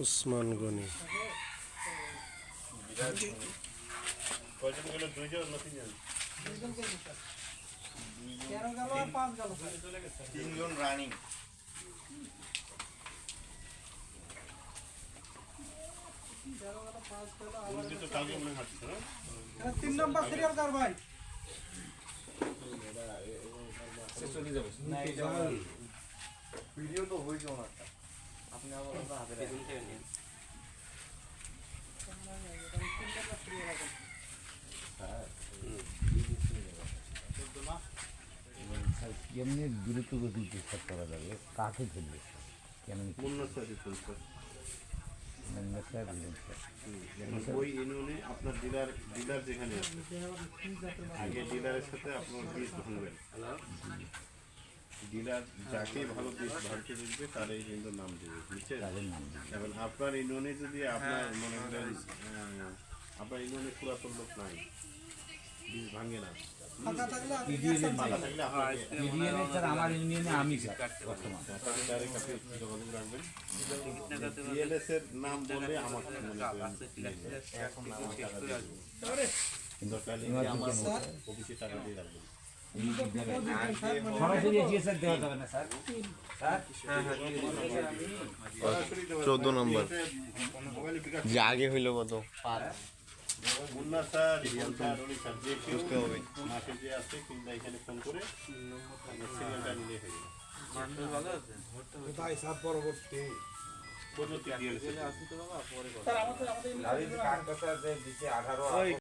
উসমান গনি। তিনজন তিনজন রানিং তিন নম্বর সিরিয়াল কার ভাই ভিডিও তো হয়েছে ওনারটা। এমনি দ্রুত গতিতে হিসাব করা যাবে কাকে ফেলবে কেমন ওই ইউনিয়নে আপনার ডিলার ডিলার যেখানে আছে, আগে ডিলারের সাথে আপনার বীজ ভাঙবেন ডিলার যাকে ভালো বীজ ভাঙতে দেখবে তারই কিন্তু নাম দেবে বুঝছেন? তাদের নাম এখন আপনার ইউনিয়নে যদি আপনার মনে করেন আপনার ইউনিয়নে পুরাতন লোক নাই বীজ ভাঙে না। আমার ইউনিয়নে আমি বর্তমান। রাখবেন। ডিএলএস এর নাম বলে আমার মনে এখন আমার টাকা দিয়ে দরকার অফিসে টাকা দিয়ে রাখবেন। চোদ্দ নম্বর। যে আগে হইল কত? কেউ হবে। পরবর্তী? পরবর্তী আমাদের আমাদের আঠারো